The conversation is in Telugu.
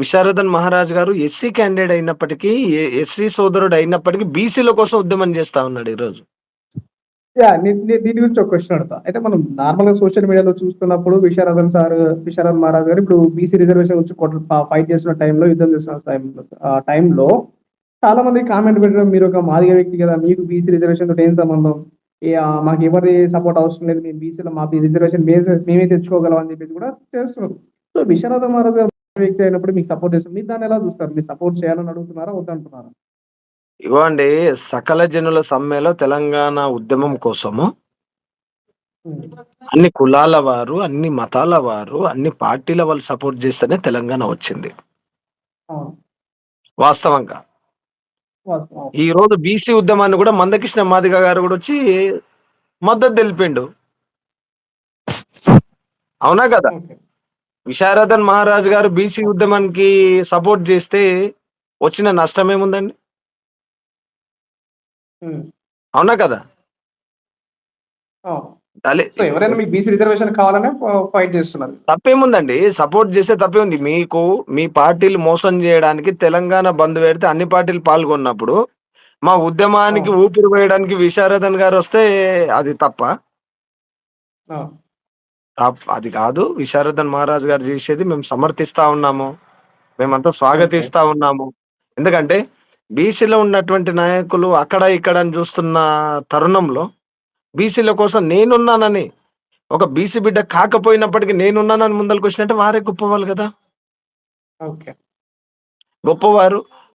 విశారదన్ మహారాజ్ గారు ఎస్సీ క్యాండిడేట్ అయినప్పటికీ ఎస్సీ సోదరుడు అయినప్పటికీ బీసీల కోసం ఉద్యమం చేస్తా ఉన్నాడు ఈరోజు. దీని గురించి ఒక క్వశ్చన్ అడతా అయితే మనం నార్మల్గా సోషల్ మీడియాలో చూస్తున్నప్పుడు విశారదన్ సార్ విశారదన్ మహారాజ్ గారు ఇప్పుడు బీసీ రిజర్వేషన్ వచ్చి ఫైట్ చేస్తున్న టైంలో యుద్ధం చేస్తున్న టైంలో టైంలో చాలా మంది కామెంట్ పెట్టడం మీరు ఒక మాదిగ వ్యక్తి కదా మీకు బీసీ రిజర్వేషన్ తోటి ఏం సంబంధం? మాకు ఎవరి సపోర్ట్ అవసరం లేదు మేము బీసీలో మా రిజర్వేషన్ మేమే తెచ్చుకోగలం అని చెప్పేసి కూడా చేస్తున్నారు. సో విశ్వనాథ మహారాజ్ గారు వ్యక్తి అయినప్పుడు మీకు సపోర్ట్ చేస్తారు. మీరు దాన్ని ఎలా చూస్తారు? మీరు సపోర్ట్ చేయాలని అడుగుతున్నారా? వద్దంటున్నారా? ఇవ్వండి సకల జనుల సమ్మెలో తెలంగాణ ఉద్యమం కోసము అన్ని కులాల వారు అన్ని మతాల వారు అన్ని పార్టీల వాళ్ళు సపోర్ట్ చేస్తేనే తెలంగాణ వచ్చింది. వాస్తవంగా. వాస్తవం. ఈ రోజు బీసీ ఉద్యమాన్ని కూడా మందకృష్ణ మాదిగ గారు కూడా వచ్చి మద్దతు తెలిపిండు. అవునా కదా? విశారదన్ మహారాజ్ గారు బీసీ ఉద్యమానికి సపోర్ట్ చేస్తే వచ్చిన నష్టం ఏముందండి. అవునా కదా? ఎవరైనా మీకు బీసీ రిజర్వేషన్ కావాలనే ఫైట్ చేస్తున్నారు. తప్పేముందండి? సపోర్ట్ చేస్తే తప్పే ఉంది మీకు మీ పార్టీలు మోసం చేయడానికి తెలంగాణ బంద్ పెడితే అన్ని పార్టీలు పాల్గొన్నప్పుడు మా ఉద్యమానికి ఊపిరి వేయడానికి విశారదన్ గారు వస్తే అది. తప్ప- అది కాదు విశారదన్ మహారాజ్ గారు చేసేది మేము సమర్థిస్తా ఉన్నాము. మేమంతా స్వాగతిస్తా ఉన్నాము. ఎందుకంటే బీసీలో ఉన్నటువంటి నాయకులు అక్కడ ఇక్కడ అని చూస్తున్న తరుణంలో బీసీల కోసం నేనున్నానని ఒక బీసీ బిడ్డ కాకపోయినప్పటికీ నేనున్నానని ముందరకు వచ్చినట్టే వారే గొప్పవాళ్ళు కదా. ఓకే. గొప్పవారు.